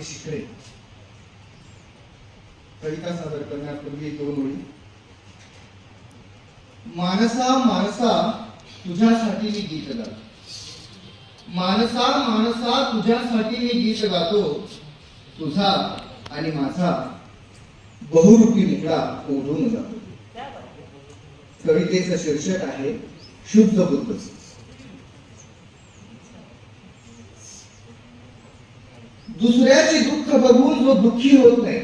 भारती शिखरे कविता सादर करण्यापूर्वी दोन ओळी. मानसा मानसा तुझ्यासाठी मी गीत गातो. मानसा मानसा तुझ्यासाठी मी गीत गातो. तुझा आणि माझा बहुरूपी मुगडा ओढून जातो. कवितेचं शीर्षक आहे शुद्ध बुद्ध. दुसऱ्याची दुःख बघून जो दुःखी होत नाही.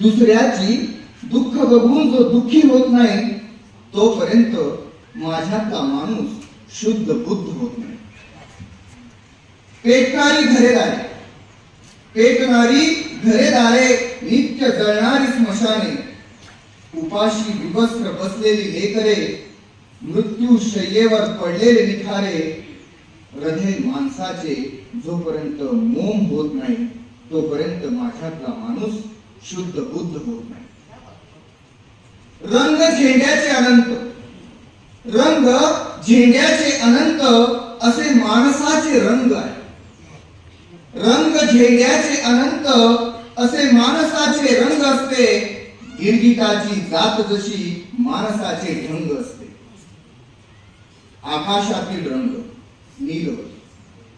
दुसऱ्याची दुःख बघून जो दुःखी होत नाही तोपर्यंत माझ्यातला माणूस शुद्ध बुद्ध होत नाही. पेटणारी घरेदारे पेटणारी घरेदारे नित्य जळणारी स्मशाने. उपाशी विवस्त्र बसलेली लेकरे मृत्यू शय्येवर पडलेले निखारे. हृदय माणसाचे जोपर्यंत मोम होत नाही तोपर्यंत माझ्यातला माणूस शुद्ध बुद्ध होत नाही. रंग झेंड्याचे अनंत. रंग झेंड्याचे अनंत असे माणसाचे रंग आहे. रंग झेंड्याचे अनंत असे माणसाचे रंग असते. गिरगिटाची जात जशी माणसाचे ढंग असते. आकाशातील रंग नील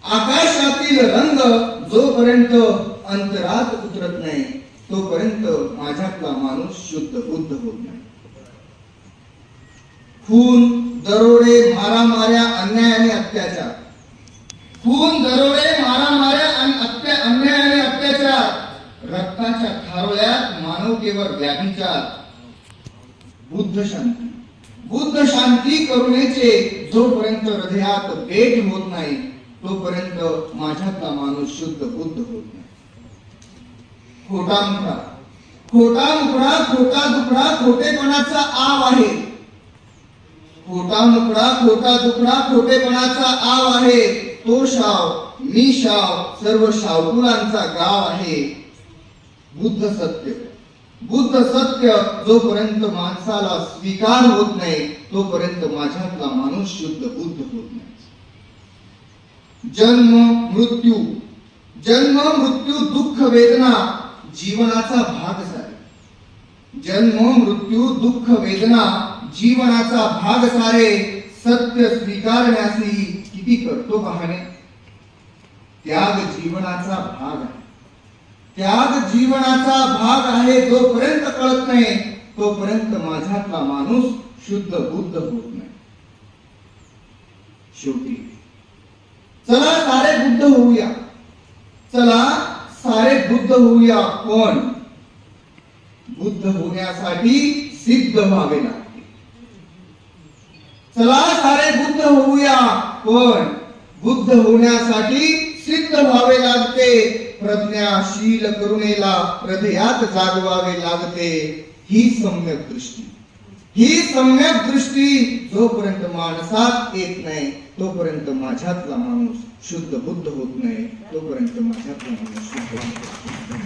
आकाशातील रंग जोपर्यंत अंतरात उतरत नाही तोपर्यंत माझ्यातला माणूस शुद्ध बुद्ध होत नाही. खून दरोडे मारामाऱ्या अन्याय आणि अत्याचार. खून दरोडे मारामाऱ्या आणि अत्या अन्याय आणि अत्याचार. रक्ताच्या थारोळ्यात मानवतेवर व्याभिचार बुद्ध शांती. बुद्ध शांती करुणेचे जोपर्यंत हृदयात भेट होत नाही तोपर्यंत माझ्यातला माणूस शुद्ध बुद्ध होत नाही. खोटा मुखडा खोटा मुखडा खोटा दुखडा खोटेपणाचा आव आहे. खोटा मुखडा खोटा दुखडा खोटेपणाचा आव आहे. तो शाव मी शाव सर्व शावकुलांचा गाव आहे. बुद्ध सत्य. बुद्ध सत्य जोपर्यंत माणसाला स्वीकार होत नाही तोपर्यंत माझ्यातला माणूस शुद्ध बुद्ध होत नाही. जन्म मृत्यू. जन्म मृत्यू दुःख वेदना जीवनाचा भाग सारे जन्म मृत्यू दुःख वेदना जीवनाचा भाग सारे सत्य स्वीकारण्यासही किती करतो पाहणे त्याग जीवनाचा भाग आहे. त्याग जीवनाचा भाग आहे जोपर्यंत कळत नाही तोपर्यंत माझ्यातला माणूस शुद्ध बुद्ध होत नाही. शेवटी चला सारे बुद्ध होऊया. चला सारे बुद्ध होऊया पण बुद्ध होण्यासाठी सिद्ध व्हावे लागते. चला सारे बुद्ध होऊया पण बुद्ध होण्यासाठी सिद्ध व्हावे लागते. प्रज्ञाशील करुणेला हृदयात जागवावे लागते. ही सम्यक दृष्टी. ही सम्यक दृष्टी जोपर्यंत माणसात येत नाही तोपर्यंत माझ्यातला माणूस शुद्ध बुद्ध होत नाही तोपर्यंत माझ्यातला माणूस शुद्ध